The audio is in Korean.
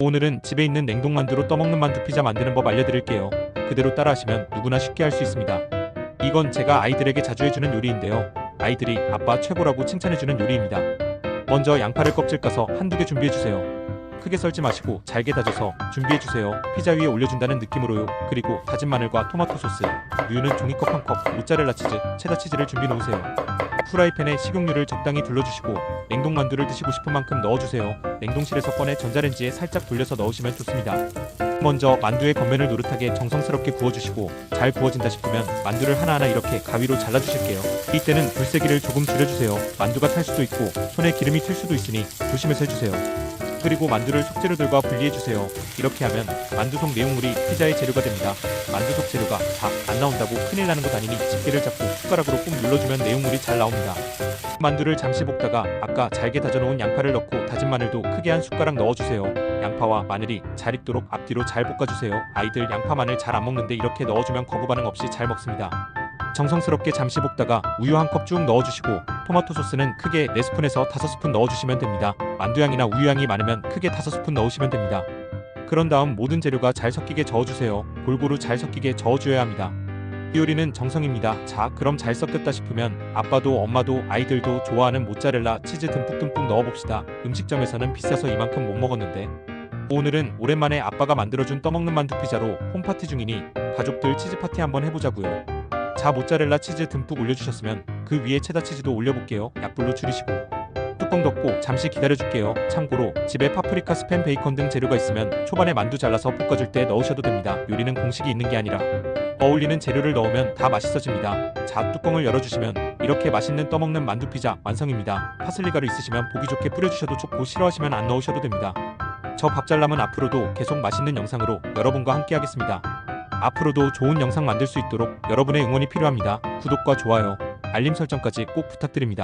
오늘은 집에 있는 냉동만두로 떠먹는 만두 피자 만드는 법 알려드릴게요. 그대로 따라하시면 누구나 쉽게 할 수 있습니다. 이건 제가 아이들에게 자주 해주는 요리인데요. 아이들이 아빠 최고라고 칭찬해주는 요리입니다. 먼저 양파를 껍질 까서 한두 개 준비해주세요. 크게 썰지 마시고 잘게 다져서 준비해주세요. 피자 위에 올려준다는 느낌으로요. 그리고 다진 마늘과 토마토 소스, 우유는 종이컵 한 컵, 모짜렐라 치즈, 체다 치즈를 준비 놓으세요. 후라이팬에 식용유를 적당히 둘러주시고 냉동 만두를 드시고 싶은 만큼 넣어주세요. 냉동실에서 꺼내 전자레인지에 살짝 돌려서 넣으시면 좋습니다. 먼저 만두의 겉면을 노릇하게 정성스럽게 구워주시고 잘 구워진다 싶으면 만두를 하나하나 이렇게 가위로 잘라주실게요. 이때는 불세기를 조금 줄여주세요. 만두가 탈 수도 있고 손에 기름이 튈 수도 있으니 조심해서 해주세요. 그리고 만두를 속재료들과 분리해주세요. 이렇게 하면 만두 속 내용물이 피자의 재료가 됩니다. 만두 속 재료가 다 안 나온다고 큰일 나는 것 아니니 집게를 잡고 숟가락으로 꾹 눌러주면 내용물이 잘 나옵니다. 만두를 잠시 볶다가 아까 잘게 다져놓은 양파를 넣고 다진 마늘도 크게 한 숟가락 넣어주세요. 양파와 마늘이 잘 익도록 앞뒤로 잘 볶아주세요. 아이들 양파 마늘 잘 안 먹는데 이렇게 넣어주면 거부 반응 없이 잘 먹습니다. 정성스럽게 잠시 볶다가 우유 한 컵 쭉 넣어주시고 토마토 소스는 크게 4스푼에서 5스푼 넣어주시면 됩니다. 만두향이나 우유향이 많으면 크게 5스푼 넣으시면 됩니다. 그런 다음 모든 재료가 잘 섞이게 저어주세요. 골고루 잘 섞이게 저어줘야 합니다. 이 요리는 정성입니다. 자, 그럼 잘 섞였다 싶으면 아빠도 엄마도 아이들도 좋아하는 모짜렐라 치즈 듬뿍듬뿍 넣어봅시다. 음식점에서는 비싸서 이만큼 못 먹었는데 오늘은 오랜만에 아빠가 만들어준 떠먹는 만두 피자로 홈파티 중이니 가족들 치즈 파티 한번 해보자고요. 자 모짜렐라 치즈 듬뿍 올려주셨으면 그 위에 체다 치즈도 올려볼게요. 약불로 줄이시고 뚜껑 덮고 잠시 기다려줄게요. 참고로 집에 파프리카 스팸 베이컨 등 재료가 있으면 초반에 만두 잘라서 볶아줄 때 넣으셔도 됩니다. 요리는 공식이 있는 게 아니라 어울리는 재료를 넣으면 다 맛있어집니다. 자 뚜껑을 열어주시면 이렇게 맛있는 떠먹는 만두 피자 완성입니다. 파슬리 가루 있으시면 보기 좋게 뿌려주셔도 좋고 싫어하시면 안 넣으셔도 됩니다. 저 밥잘 남은 앞으로도 계속 맛있는 영상으로 여러분과 함께 하겠습니다. 앞으로도 좋은 영상 만들 수 있도록 여러분의 응원이 필요합니다. 구독과 좋아요, 알림 설정까지 꼭 부탁드립니다.